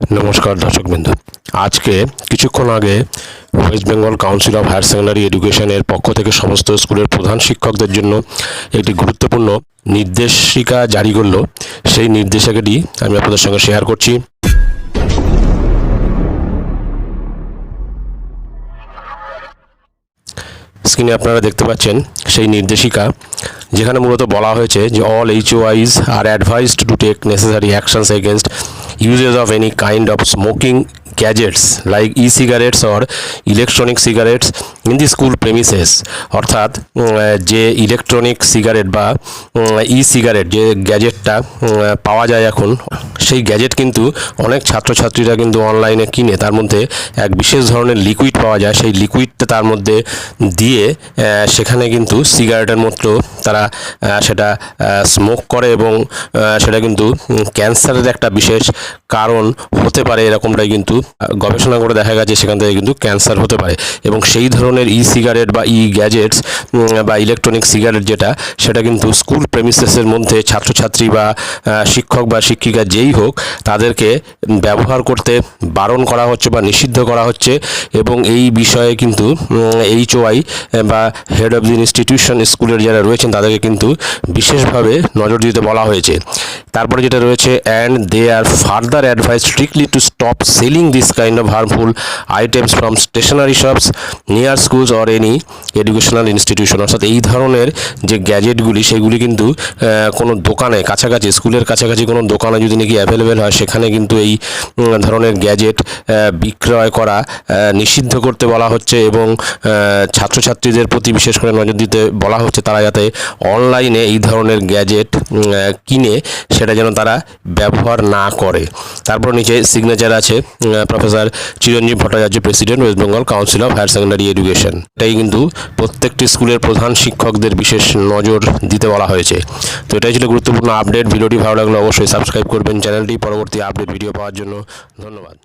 নমস্কার দর্শকবৃন্দু। আজকে কিছুক্ষণ আগে West Bengal council of higher secondary এডুকেশনের পক্ষ থেকে সমস্ত স্কুলের প্রধান শিক্ষকদের জন্য একটি গুরুত্বপূর্ণ নির্দেশিকা জারি করল। সেই নির্দেশিকাটি আমি আপনাদের সঙ্গে শেয়ার করছি। স্ক্রিনে আপনারা দেখতে পাচ্ছেন সেই নির্দেশিকা। যেখানে মূলত বলা হয়েছে যে all HOIs are advised to take necessary actions against uses of any kind of smoking gadgets like e cigarettes or electronic cigarettes in the school premises অর্থাৎ যে ইলেকট্রনিক সিগারেট বা ই সিগারেট যে গ্যাজেটটা পাওয়া যায় এখন সেই গ্যাজেট কিন্তু অনেক ছাত্রছাত্রীরা কিন্তু অনলাইনে কিনে তার মধ্যে এক বিশেষ ধরনের লিকুইড পাওয়া যায়। সেই লিকুইডটা তার মধ্যে দিয়ে সেখানে কিন্তু সিগারেটের মতো তারা সেটা স্মোক করে এবং সেটা কিন্তু ক্যান্সারের একটা বিশেষ কারণ হতে পারে এরকমটাই কিন্তু গবেষণা করে দেখা গেছে সেখান থেকে কিন্তু ক্যান্সার হতে পারে। এবং সেই ধরনের ই সিগারেট বা ই গ্যাজেটস বা ইলেকট্রনিক সিগারেট যেটা, সেটা কিন্তু স্কুল প্রেমিসেসের মধ্যে ছাত্রছাত্রী বা শিক্ষক বা শিক্ষিকা যেই হোক, তাদেরকে ব্যবহার করতে বারণ করা হচ্ছে বা নিষিদ্ধ করা হচ্ছে এবং এই বিষয়ে কিন্তু এইচ ওআই বা হেড অফ দি ইনস্টিটিউশন স্কুলের যারা রয়েছেন, তাদেরকে কিন্তু বিশেষভাবে নজর দিতে বলা হয়েছে। তারপরে যেটা রয়েছে and they are further advise strictly to stop selling this kind of harmful items from stationery shops near schools or any educational institution অর্থাৎ এই ধরনের যে গ্যাজেটগুলি সেগুলি কিন্তু কোনো দোকানে, কাছাকাছি স্কুলের কাছাকাছি কোনো দোকানে যদি নাকি অ্যাভেলেবেল হয়, সেখানে কিন্তু এই ধরনের গ্যাজেট বিক্রয় করা নিষিদ্ধ করতে বলা হচ্ছে এবং ছাত্রছাত্রীদের প্রতি বিশেষ করে নজর দিতে বলা হচ্ছে তারা যাতে অনলাইনে এই ধরনের গ্যাজেট কিনে সেটা যেন তারা ব্যবহার না করে। তারপর নিচে সিগনেচার আছে professor Chiranjib Bhattacharya president West Bengal council of higher secondary education এটাই কিন্তু প্রত্যেকটি স্কুলের প্রধান শিক্ষকদের বিশেষ নজর দিতে বলা হয়েছে। তো এটাই ছিল গুরুত্বপূর্ণ আপডেট ভিডিওটি ভালো লাগলে অবশ্যই সাবস্ক্রাইব করবেন। চ্যানেলটি পরবর্তী আপডেট ভিডিও পাওয়ার জন্য ধন্যবাদ।